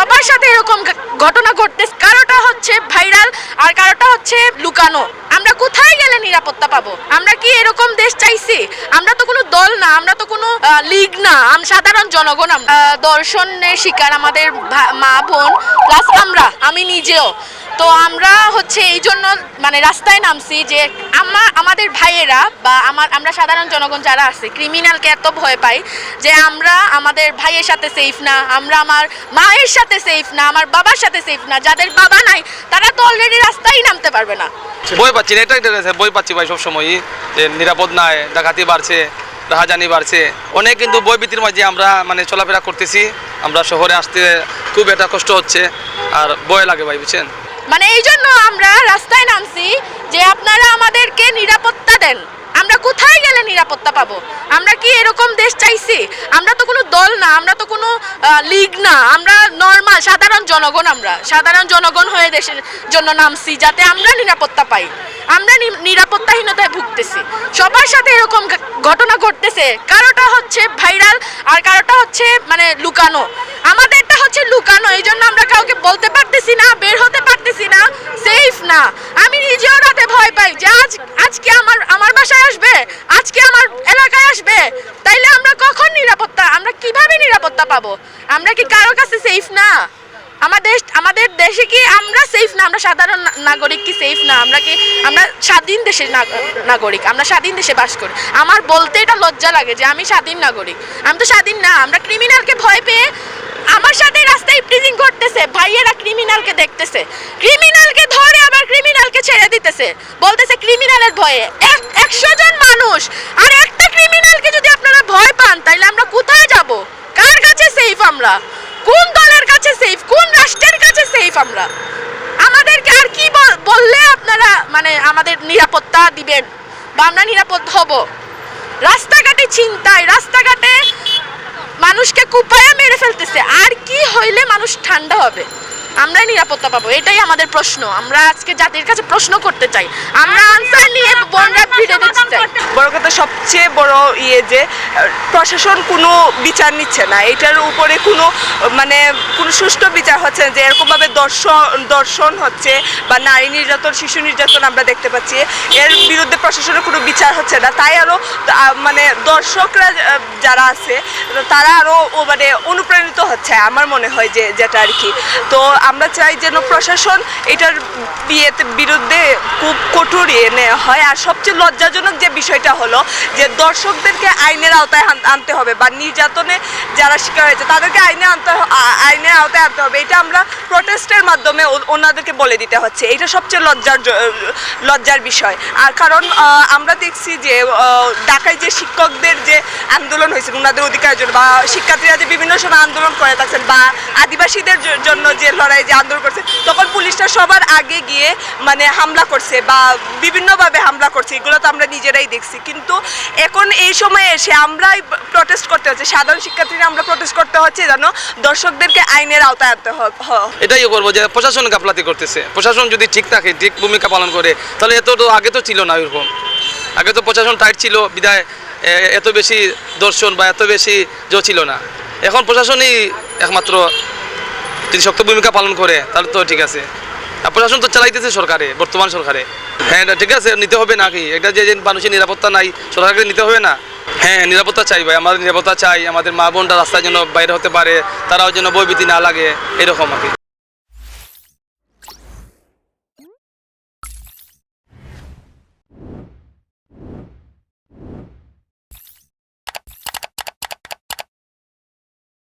সবার সাথে এরকম ঘটনা ঘটতে কারোটা হচ্ছে ভাইরাল আর কারোটা হচ্ছে লুকানো। আমরা কোথায় গেলে নিরাপত্তা পাবো? আমরা কি এরকম দেশ চাইছি? আমরা তো কোনো দল না, আমরা তো কোনো লিগ না। সাধারণ জনগণ। দর্শনের শিকার আমাদের মা বোন প্লাস আমরা, আমি নিজেও। তো আমরা হচ্ছে এই জন্য মানে রাস্তায় নামছি যে আমার আমাদের ভাইয়েরা বা আমার আমরা সাধারণ জনগণ যারা আছে ক্রিমিনালকে এত ভয় পাই যে আমরা আমাদের ভাইয়ের সাথে সেফ না, আমরা আমার মায়ের সাথে সেফ না, আমার বাবার সাথে সেফ না, যাদের বাবা নাই, তারা তো অলরেডি রাস্তায় নামতে পারবে না। বই পাচ্ছি না ঠিক আছে বই পাচ্ছি ভাই সবসময়ই যে নিরাপদ নাই, ডাকাতি বাড়ছে, রাহাজানি বাড়ছে। অনেক কিন্তু বই ভীতির মাঝে আমরা মানে চলাফেরা করতেছি, আমরা শহরে আসতে খুব একটা কষ্ট হচ্ছে, আর ভয় লাগে ভাই, বুঝছেন? মানে এই জন্য আমরা রাস্তায় নামছি যে আপনারা আমাদেরকে নিরাপত্তা দেন। আমরা কোথায় গেলে নিরাপত্তা পাবো? আমরা কি এরকম দেশ চাইছি? আমরা তো কোনো দল না, আমরা তো কোনো লীগ না। আমরা নর্মাল সাধারণ জনগণ আমরা। সাধারণ জনগণ হয়ে দেশের জন্য নামছি যাতে আমরা নিরাপত্তা পাই। আমরা নিরাপত্তাহীনতায় ভুগতেছি। সবার সাথে এরকম ঘটনা ঘটতেছে। কারোটা হচ্ছে ভাইরাল আর কারোটা হচ্ছে মানে লুকানো। আমাদেরটা হচ্ছে লুকানো এই জন্য আমরা কাউকে বলতে পারতেছি না বের হতে পারতেছি না সেফ না। আমি নিজেও রাতে ভয় পাই যে আজ আজকে আমার আমার বাসায় আসবে? আজকে আমার এলাকায় আসবে? তাইলে আমরা কখন নিরাপত্তা আমরা কীভাবে নিরাপত্তা পাবো? আমরা কি কারও কাছে সেফ না? আমাদের আমাদের দেশে কি আমরা সেফ না? আমরা সাধারণ নাগরিক কি সেফ না? আমরা কি আমরা স্বাধীন দেশের নাগরিক, আমরা স্বাধীন দেশে বাস করি। আমার বলতে এটা লজ্জা লাগে যে আমি স্বাধীন নাগরিক। আমি তো স্বাধীন না। আমরা ক্রিমিনালকে ভয় পেয়ে আমার সাথে রাস্তায় প্রিজিং করতেছে। ভাইয়েরা ক্রিমিনালকে দেখতেছে। ক্রিমিনালকে ধরে ছেড়ে দিতেছে। বলতেছে ক্রিমিনালের ভয়ে। এক, একশো জন মানুষ। আর একটা ক্রিমিনালকে যদি আপনারা ভয় পান তাহলে আমরা কোথায় যাব? কার কাছে সেফ আমরা? কোন দলের কাছে সেফ কোন রাষ্ট্রের কাছে সেফ আমরা? আমাদেরকে আর কি বললে আপনারা মানে আমাদের নিরাপত্তা দিবেন? বা আমরা নিরাপদ হব? রাস্তাঘাটে চিন্তায় রাস্তাঘাটে মানুষকে কুপায়ে মেরে ফেলতেছে। আর কি হইলে মানুষ ঠান্ডা হবে? আমরা নিরাপত্তা পাবো, এটাই আমাদের প্রশ্ন। আমরা আজকে জাতির কাছে প্রশ্ন করতে চাই। আমরা আনসার নিয়ে বনরা কথা সবচেয়ে বড় ইয়ে যে প্রশাসন কোনো বিচার নিচ্ছে না। এটার উপরে কোনো মানে কোনো সুষ্ঠু বিচার হচ্ছে না যে, এরকমভাবে দর্শন দর্শন হচ্ছে বা নারী নির্যাতন, শিশু নির্যাতন আমরা দেখতে পাচ্ছি। এর বিরুদ্ধে প্রশাসনের কোনো বিচার হচ্ছে না। তাই আরও মানে দর্শকরা যারা আছে, তারা আরও মানে অনুপ্রাণিত হচ্ছে আমার মনে হয় যে, যেটা আর কি। তো আমরা চাই যেন প্রশাসন এটার বিয়েতে, বিরুদ্ধে খুব কঠোর ইয়ে নেওয়া হয়। আর সবচেয়ে লজ্জাজনক যে বিষয়টা হলো যে দর্শকদেরকে আইনের আওতায় আনতে হবে বা নির্যাতনে যারা শিকার হয়েছে, তাদেরকে আইনে আনতে আইনের আওতায় আনতে হবে। এটা আমরা প্রোটেস্টের মাধ্যমে ওনাদেরকে বলে দিতে হচ্ছে। এটা সবচেয়ে লজ্জার লজ্জার বিষয়। আর কারণ আমরা দেখছি যে ঢাকায় যে শিক্ষকদের আন্দোলন হয়েছে ওনাদের অধিকারের জন্য, বা শিক্ষার্থীরা যে বিভিন্ন সময় আন্দোলন করে থাকছেন, বা আদিবাসীদের জন্য যে লড়াই, যে আন্দোলন করছে, তখন পুলিশটা সবার আগে গিয়ে মানে হামলা করছে, বা বিভিন্নভাবে হামলা করছে, এগুলো তো আমরা নিজেরাই দেখছি। কিন্তু এখন এই সময়ে এসে আমরাই প্রটেস্ট করতে হচ্ছে, সাধারণ শিক্ষার্থীরা আমরা প্রটেস্ট করতে হচ্ছে যেন দর্শকদেরকে আইনের আওতায় আনতে এটাই করব যে প্রশাসন গাফলাতি করতেছে। প্রশাসন যদি ঠিক থাকে, ঠিক ভূমিকা পালন করে, তাহলে এত তো, আগে তো ছিল না ওইরকম। আগে তো প্রশাসন টাইট ছিল বিদায় এত বেশি দর্শন বা এত বেশি জো ছিল না। এখন প্রশাসনই একমাত্র যদি শক্ত ভূমিকা পালন করে, তাহলে তো ঠিক আছে। আর প্রশাসন তো চালাইতেছে সরকারে, বর্তমান সরকারে। হ্যাঁ ঠিক আছে, নিতে হবে নাকি এটা যে মানুষের নিরাপত্তা নাই, সরকারকে নিতে হবে না। হ্যাঁ নিরাপত্তা চাই ভাই, আমাদের নিরাপত্তা চাই, আমাদের মা বোনরা রাস্তায় যেন বাইরে হতে পারে, তারাও যেন বইবিতি না লাগে, এরকম আর কি।